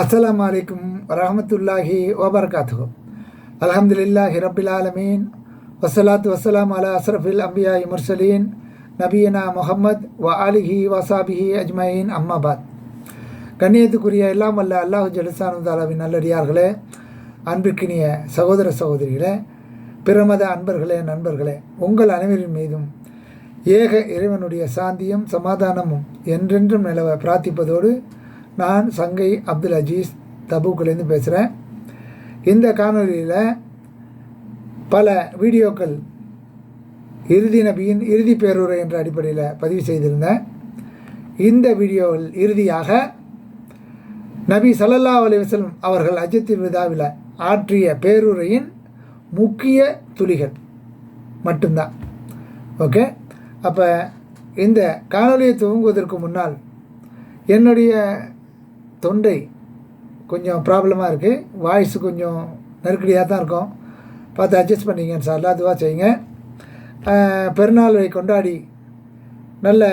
அஸ்ஸலாமு அலைக்கும் வரஹமத்துல்லாஹி வபரகாத்துஹு. அல்ஹம்துலில்லாஹி ரபில் ஆலமீன். வசலாத் வசலாம் அலா அஸ்ரஃபில் அம்பியா முர்சலீன். நபியனா முஹம்மத் வ அலிஹி வசாபிஹி அஜ்மயின். அம்மாபாத் கண்ணியத்துக்குரிய எல்லாம் வல்ல அல்லாஹு ஜலுசானுதாலாவின் நல்லடியார்களே அன்பிற்கினிய சகோதர சகோதரிகளே பிரமத அன்பர்களே நண்பர்களே உங்கள் அனைவரின் மீதும் ஏக இறைவனுடைய சாந்தியும் சமாதானமும் என்றென்றும் நிலவ பிரார்த்திப்பதோடு நான் சங்கை அப்துல் அஜீஸ் தபுக்கிலேருந்து பேசுகிறேன் இந்த காணொலியில் பல வீடியோக்கள் இறுதி நபியின் இறுதி பேருரை என்ற அடிப்படையில் பதிவு செய்திருந்தேன். இந்த வீடியோவில் இறுதியாக நபி சல்லல்லா அலிவசலம் அவர்கள் அஜத்தின் விதாவில் ஆற்றிய பேருரையின் முக்கிய துளிகள் மட்டும்தான். ஓகே? அப்போ இந்த காணொலியை துவங்குவதற்கு முன்னால் என்னுடைய தொண்டை கொஞ்சம் ப்ராப்ளமாக இருக்குது வாய்ஸ் கொஞ்சம் நெருக்கடியாக தான் இருக்கும். பார்த்து அட்ஜஸ்ட் பண்ணிங்க சார். அதுவாக செய்யுங்க. பெருநாளை கொண்டாடி நல்ல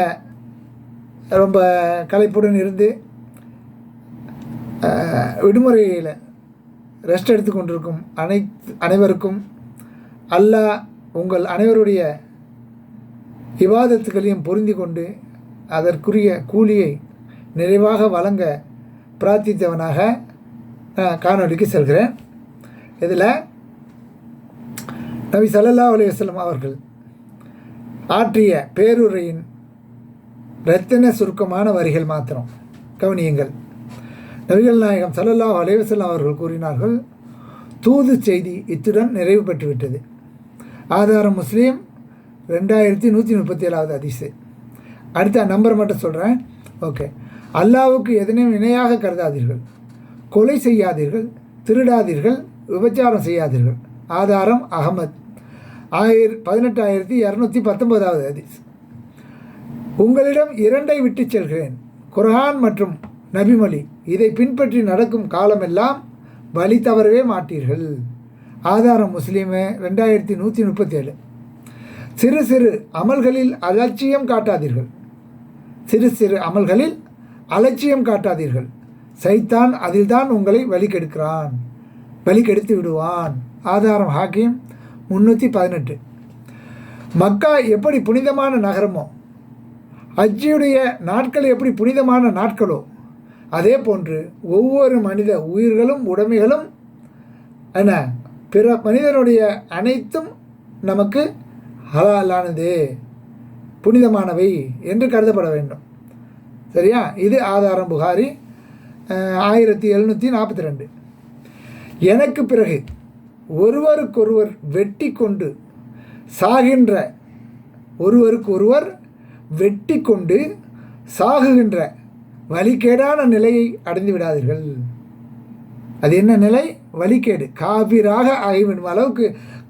ரொம்ப களைப்புடன் இருந்து விடுமுறையில் ரெஸ்ட் எடுத்து கொண்டிருக்கும் அனைத்து அனைவருக்கும் அல்லாஹ் உங்கள் அனைவருடைய விவாதத்துக்களையும் பொருந்தி கொண்டு அதற்குரிய கூலியை நிறைவாக வழங்க பிரார்த்தித்தவனாக நான் காணொலிக்கு செல்கிறேன். இதில் நபி சல்லா அலைஹி அவர்கள் ஆற்றிய பேருரையின் ரத்தின சுருக்கமான வரிகள் மாத்திரம் கவனியுங்கள். நபிகள் நாயகம் சல்லல்லா அலைவசல்லாம் அவர்கள் கூறினார்கள் தூது செய்தி இத்துடன் நிறைவு பெற்றுவிட்டது. ஆதாரம் முஸ்லீம் ரெண்டாயிரத்தி நூற்றி முப்பத்தி ஏழாவது அதிசு. அடுத்த நம்பர் மட்டும் சொல்கிறேன் ஓகே. அல்லாவுக்கு எதனையும் இணையாக கருதாதீர்கள்? கொலை செய்யாதீர்கள் திருடாதீர்கள் விபச்சாரம் செய்யாதீர்கள். ஆதாரம் அகமத். ஆயிர பதினெட்டாயிரத்தி இரநூத்தி பத்தொன்பதாவது ஹதீஸ். உங்களிடம் இரண்டை விட்டுச் செல்கிறேன். குர்ஹான் மற்றும் நபிமொழி இதை பின்பற்றி நடக்கும் காலமெல்லாம் வழி தவறவே மாட்டீர்கள். ஆதாரம் முஸ்லீமு ரெண்டாயிரத்தி நூற்றி முப்பத்தேழு. சிறு சிறு அமல்களில் அலட்சியம் காட்டாதீர்கள். சிறு சிறு அமல்களில் அலட்சியம் காட்டாதீர்கள். சைத்தான் அதில்தான் உங்களை வழிகெடுக்கிறான். வழிகெடுத்து விடுவான். ஆதாரம் ஹாக்கிம் முன்னூற்றி பதினெட்டு. மக்கா எப்படி புனிதமான நகரமோ அஜியுடைய நாட்கள் எப்படி புனிதமான நாட்களோ அதே போன்று ஒவ்வொரு மனித உயிர்களும் உடைமைகளும் என்ன பிற மனிதனுடைய அனைத்தும் நமக்கு ஹலாலானது புனிதமானவை என்று கருதப்பட வேண்டும். சரியா? இது ஆதாரம் புகாரி ஆயிரத்தி எழுநூற்றி நாற்பத்தி ரெண்டு எனக்கு பிறகு ஒருவருக்கொருவர் வெட்டி கொண்டு சாகின்ற ஒருவருக்கொருவர் வெட்டி கொண்டு சாகுகின்ற வழிகேடான நிலையை அடைந்து விடாதீர்கள். அது என்ன நிலை? வழிகேடு. காபிராக ஆகிவிடும் அளவுக்கு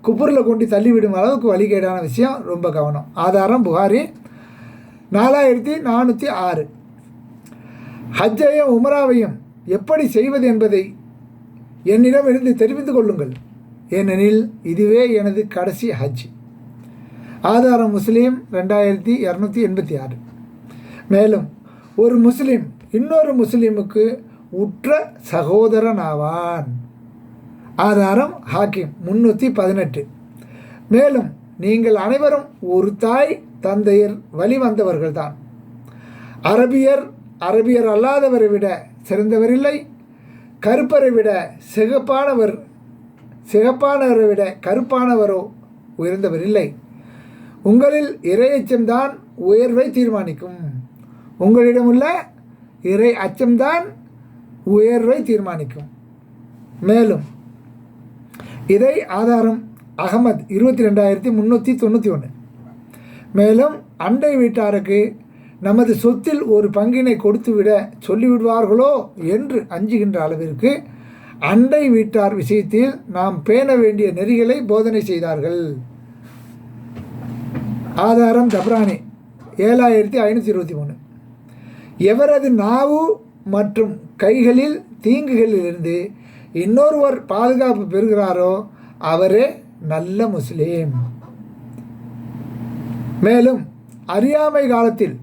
குப்புரில் கொண்டு தள்ளிவிடும் அளவுக்கு வழிகேடான விஷயம். ரொம்ப கவனம். ஆதாரம் புகாரி நாலாயிரத்தி நானூற்றி ஆறு. ஹஜ்ஜையும் உமராவையும் எப்படி செய்வது என்பதை என்னிடம் இருந்து தெரிவித்து கொள்ளுங்கள். ஏனெனில் இதுவே எனது கடைசி ஹஜ். ஆதாரம் முஸ்லீம் ரெண்டாயிரத்தி இரநூத்தி எண்பத்தி ஆறு. மேலும் ஒரு முஸ்லீம் இன்னொரு முஸ்லீமுக்கு உற்ற சகோதரன் ஆவான் ஆதாரம் ஹாக்கிம் முன்னூற்றி பதினெட்டு. மேலும் நீங்கள் அனைவரும் ஒரு தாய் தந்தையர் வழி வந்தவர்கள்தான் அரபியர் அரபியர் அல்லாதவரை விட சிறந்தவர் இல்லை. கருப்பரை விட சிகப்பானவர் சிகப்பானவரை விட கருப்பானவரோ உயர்ந்தவர் இல்லை. உங்களில் இறை அச்சம்தான் உயர்வை தீர்மானிக்கும். உங்களிடமுள்ள இறை அச்சம்தான் உயர்வை தீர்மானிக்கும். மேலும் இதை ஆதாரம் அகமது இருபத்தி ரெண்டாயிரத்தி முந்நூற்றி தொண்ணூற்றி ஒன்று மேலும் அண்டை வீட்டாருக்கு நமது சொத்தில் ஒரு பங்கினை கொடுத்துவிட சொல்லிவிடுவார்களோ என்று அஞ்சுகின்ற அளவிற்கு அண்டை வீட்டார் விஷயத்தில் நாம் பேண வேண்டிய நெறிகளை போதனை செய்தார்கள். ஆதாரம் தப்ரானி ஏழாயிரத்தி ஐநூற்றி இருபத்தி மூணு. எவரது நாவு மற்றும் கைகளில் தீங்குகளிலிருந்து இன்னொருவர் பாதுகாப்பு பெறுகிறாரோ அவரே நல்ல முஸ்லீம். மேலும் அறியாமை காலத்தில்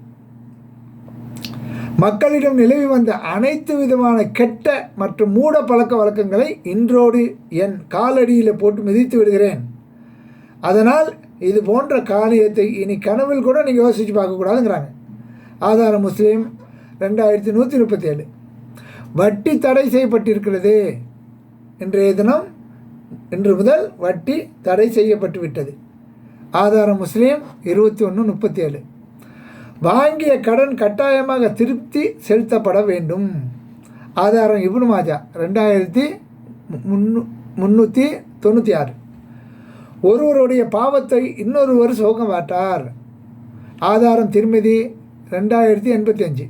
மக்களிடம் நிலவி வந்த அனைத்து விதமான கெட்ட மற்றும் மூட பழக்க வழக்கங்களை இன்றோடு என் காலடியில் போட்டு மிதித்து விடுகிறேன். அதனால் இது போன்ற காரியத்தை இனி கனவில் கூட நீங்கள் யோசித்து பார்க்கக்கூடாதுங்கிறாங்க ஆதார முஸ்லீம் ரெண்டாயிரத்தி நூற்றி முப்பத்தி ஏழு வட்டி தடை செய்யப்பட்டிருக்கிறது. இன்றைய தினம் இன்று முதல் வட்டி தடை செய்யப்பட்டு விட்டது ஆதாரம் முஸ்லீம் இருபத்தி ஒன்று முப்பத்தி ஏழு வாங்கிய கடன் கட்டாயமாக திருப்தி செலுத்தப்பட வேண்டும். ஆதாரம் இப்னு மாஜா ரெண்டாயிரத்தி முன்னூ முந்நூற்றி தொண்ணூற்றி ஆறு ஒருவருடைய பாவத்தை இன்னொருவர் சோக மாட்டார் ஆதாரம் திருமதி ரெண்டாயிரத்தி எண்பத்தி அஞ்சு.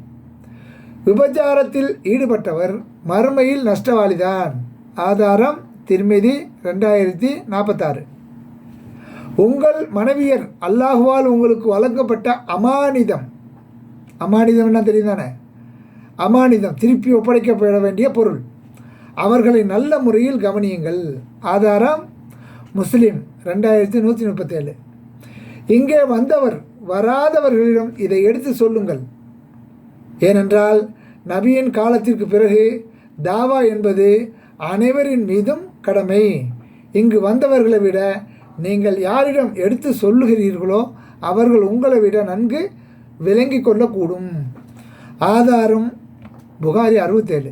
விபச்சாரத்தில் ஈடுபட்டவர் மறுமையில் நஷ்டவாளிதான். ஆதாரம் திருமதி ரெண்டாயிரத்தி நாற்பத்தாறு உங்கள் மனைவியர் அல்லாஹுவால் உங்களுக்கு வழங்கப்பட்ட அமானிதம். அமானிதம்னா தெரியும் தானே அமானிதம் திருப்பி ஒப்படைக்கப்பட வேண்டிய பொருள். அவர்களை நல்ல முறையில் கவனியுங்கள். ஆதாரம் முஸ்லீம் ரெண்டாயிரத்தி நூற்றி முப்பத்தேழு. இங்கே வந்தவர் வராதவர்களிடம் இதை எடுத்து சொல்லுங்கள். ஏனென்றால் நபியின் காலத்திற்கு பிறகு தாவா என்பது அனைவரின் மீதும் கடமை. இங்கு வந்தவர்களை விட நீங்கள் யாரிடம் எடுத்து சொல்லுகிறீர்களோ அவர்கள் உங்களை விட நன்கு விளங்கி கொள்ளக்கூடும். ஆதாரம் புகாரி அறுபத்தேழு.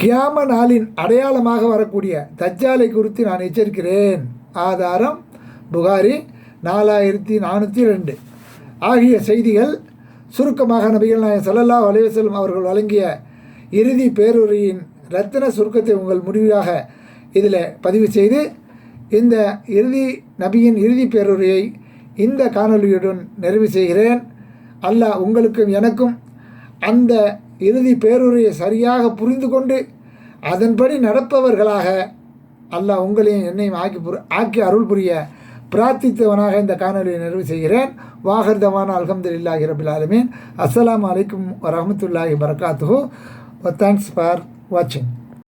கியாம நாளின் அடையாளமாக வரக்கூடிய தஜ்ஜாலை குறித்து நான் எச்சரிக்கிறேன். ஆதாரம் புகாரி நாலாயிரத்தி நானூற்றி ரெண்டு. ஆகிய செய்திகள் சுருக்கமாக நபிகள் நாயன் சல்லல்லா அலைஹி அவர்கள் வழங்கிய இறுதி பேருரையின் ரத்தின சுருக்கத்தை உங்கள் முடிவாக இதில் பதிவு செய்து இந்த இறுதி நபியின் இறுதி பேருரையை இந்த காணொளியுடன் நிறைவு செய்கிறேன். அல்லாஹ் உங்களுக்கும் எனக்கும் அந்த இறுதி பேருரையை சரியாக புரிந்து கொண்டு அதன்படி நடப்பவர்களாக அல்லாஹ் உங்களையும் என்னையும் ஆக்கி புரி ஆக்கி அருள் புரிய பிரார்த்தித்தவனாக இந்த காணொலியை நிறைவு செய்கிறேன். வாகர்தவான அல்ஹம்துலில்லாஹி ரபில் ஆலமீன். அஸ்லாம் அலைக்கும் வரமத்துல்லாஹி வரகாத்துஹு தேங்க்ஸ் ஃபார் வாட்சிங்